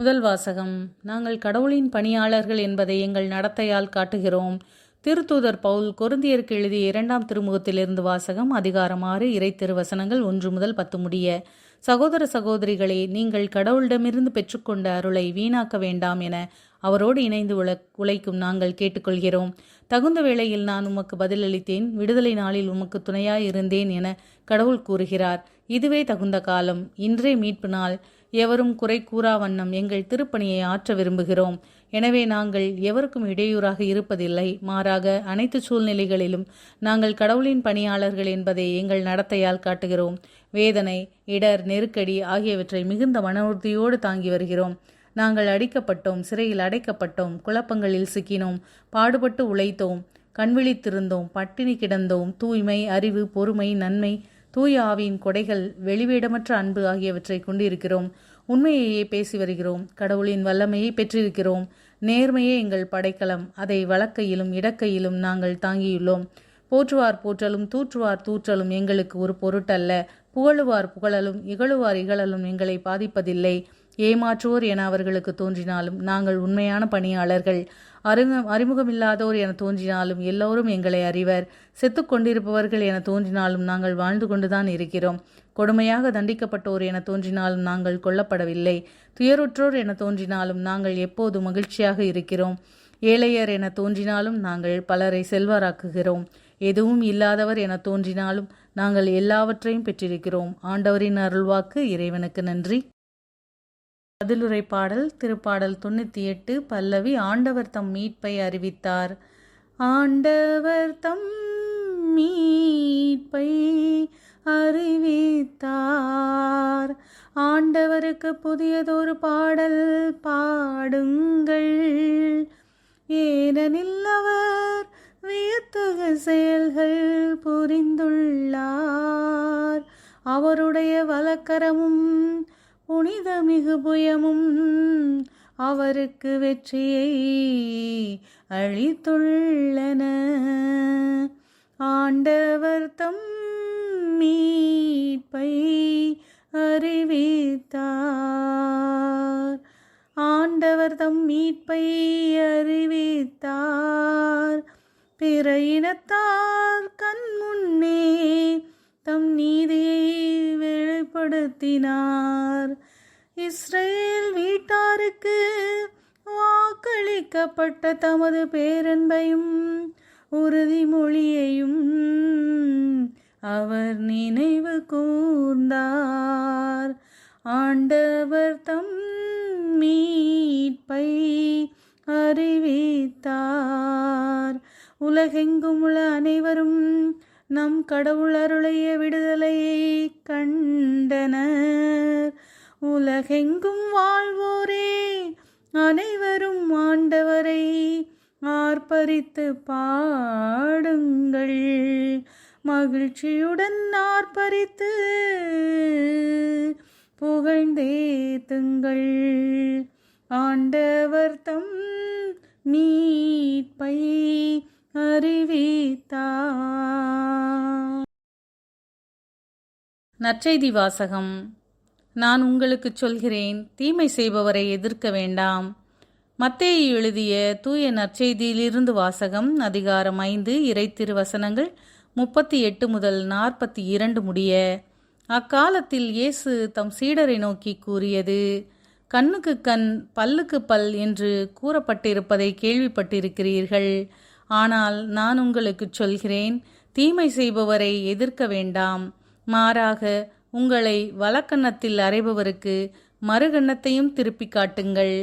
முதல் வாசகம் நாங்கள் கடவுளின் பணியாளர்கள் என்பதை எங்கள் நடத்தையால் காட்டுகிறோம். திருத்தூதர் பவுல் கொருந்தியருக்கு எழுதிய இரண்டாம் திருமுகத்திலிருந்து வாசகம் அதிகாரம் ஆறு இறை திருவசனங்கள் ஒன்று முதல் பத்து முடிய சகோதர சகோதரிகளே நீங்கள் கடவுளிடமிருந்து பெற்றுக்கொண்ட அருளை வீணாக்க வேண்டாம் என அவரோடு இணைந்து உழ உழைக்கும் நாங்கள் கேட்டுக்கொள்கிறோம். தகுந்த வேளையில் நான் உமக்கு பதிலளித்தேன் விடுதலை நாளில் உமக்கு துணையாய் இருந்தேன் என கடவுள் கூறுகிறார். இதுவே தகுந்த காலம். இன்றே மீட்பு நாள். எவரும் குறை கூறா வண்ணம் எங்கள் திருப்பணியை ஆற்ற விரும்புகிறோம். எனவே நாங்கள் எவருக்கும் இடையூறாக இருப்பதில்லை. மாறாக அனைத்து சூழ்நிலைகளிலும் நாங்கள் கடவுளின் பணியாளர்கள் என்பதை எங்கள் நடத்தையால் காட்டுகிறோம். வேதனை இடர் நெருக்கடி ஆகியவற்றை மிகுந்த மன உறுதியோடு தாங்கி வருகிறோம். நாங்கள் அடிக்கப்பட்டோம் சிறையில் அடைக்கப்பட்டோம் குழப்பங்களில் சிக்கினோம் பாடுபட்டு உழைத்தோம் கண்விழித்திருந்தோம் பட்டினி கிடந்தோம் தூய்மை அறிவு பொறுமை நன்மை தூய ஆவியின் கொடைகள் வெளிவேடமற்ற அன்பு ஆகியவற்றை கொண்டிருக்கிறோம். உண்மையையே பேசி வருகிறோம். கடவுளின் வல்லமையை பெற்றிருக்கிறோம். நேர்மையே எங்கள் படைக்கலம். அதை வழக்கையிலும் இடக்கையிலும் நாங்கள் தாங்கியுள்ளோம். போற்றுவார் போற்றலும் தூற்றுவார் தூற்றலும் எங்களுக்கு ஒரு பொருட்டல்ல. புகழுவார் புகழலும் இகழுவார் இகழலும் எங்களை பாதிப்பதில்லை. ஏமாற்றுவோர் என அவர்களுக்கு தோன்றினாலும் நாங்கள் உண்மையான பணியாளர்கள். அறிமு அறிமுகமில்லாதோர் என தோன்றினாலும் எல்லோரும் எங்களை அறிவர். செத்து கொண்டிருப்பவர்கள் என தோன்றினாலும் நாங்கள் வாழ்ந்து கொண்டுதான் இருக்கிறோம். கொடுமையாக தண்டிக்கப்பட்டோர் என தோன்றினாலும் நாங்கள் கொல்லப்படவில்லை. துயருற்றோர் என தோன்றினாலும் நாங்கள் எப்போது மகிழ்ச்சியாக இருக்கிறோம். ஏழையர் என தோன்றினாலும் நாங்கள் பலரை செல்வராக்குகிறோம். எதுவும் இல்லாதவர் என தோன்றினாலும் நாங்கள் எல்லாவற்றையும் பெற்றிருக்கிறோம். ஆண்டவரின் அருள்வாக்கு இறைவனுக்கு நன்றி. பதிலுரை பாடல் திருப்பாடல் தொண்ணூற்றி எட்டு பல்லவி ஆண்டவர் தம் மீட்பை அறிவித்தார். ஆண்டவர் தம் மீட்பை அறிவித்தார். ஆண்டவருக்கு புதியதொரு பாடல் பாடுங்கள். ஏனெனில் அவர் வியத்தக செயல்கள் புரிந்துள்ளார். அவருடைய வலக்கரமும் புனித மிகு புயமும் அவருக்கு வெற்றியை அளித்துள்ளன. ஆண்டவர் தம் மீட்பை அறிவித்தார். ஆண்டவர் தம் மீட்பை அறிவித்தார். பிற இனத்தார் கண் முன்னே தம் நீதியை வெளிப்படுத்தினார் இஸ்ரேல் வீட்டாருக்கு வாக்களிக்கப்பட்ட தமது பேரன்பையும் உறுதிமொழியையும் அவர் நினைவு கூர்ந்தார். ஆண்டவர் தம் மீட்பை அறிவித்தார். உலகெங்கும் உள்ள அனைவரும் நம் கடவுள் அருளைய விடுதலையை கண்டனர். உலகெங்கும் வாழ்வோரே அனைவரும் ஆண்டவரை ஆர்ப்பரித்து பாடுங்கள். மகிழ்ச்சியுடன் ஆர்ப்பரித்து புகழ்ந்தேத்துங்கள் ஆண்டவர் தம் மீட்பை அறிவித்தார் நற்செய்தி வாசகம். நான் உங்களுக்கு சொல்கிறேன் தீமை செய்பவரை எதிர்க்க வேண்டாம். மத்தேயு எழுதிய தூய நற்செய்தியிலிருந்து வாசகம் அதிகாரம் ஐந்து இறை திருவசனங்கள் முப்பத்தி எட்டு முதல் நாற்பத்தி இரண்டு முடிய அக்காலத்தில் இயேசு தம் சீடரை நோக்கி கூறியது கண்ணுக்கு கண் பல்லுக்கு பல் என்று கூறப்பட்டிருப்பதை கேள்விப்பட்டிருக்கிறீர்கள். ஆனால் நான் உங்களுக்கு சொல்கிறேன் தீமை செய்பவரை எதிர்க்க வேண்டாம். மாறாக உங்களை வலக்கண்ணத்தில் அறைபவருக்கு மறுகண்ணத்தையும் திருப்பி காட்டுங்கள்.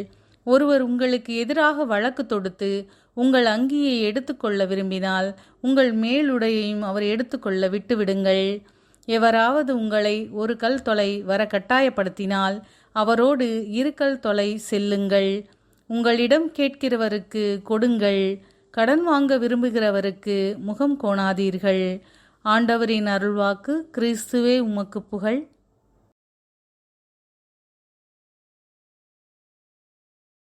ஒருவர் உங்களுக்கு எதிராக வழக்கு தொடுத்து உங்கள் அங்கியை எடுத்துக்கொள்ள விரும்பினால் உங்கள் மேலுடையையும் அவர் எடுத்துக்கொள்ள விட்டுவிடுங்கள் எவராவது உங்களை ஒரு கல் தொலை வர கட்டாயப்படுத்தினால் அவரோடு இரு கல் தொலை செல்லுங்கள். உங்களிடம் கேட்கிறவருக்கு கொடுங்கள். கடன் வாங்க விரும்புகிறவருக்கு முகம் கோணாதீர்கள். ஆண்டவரின் அருள்வாக்கு கிறிஸ்துவே உமக்கு புகழ்.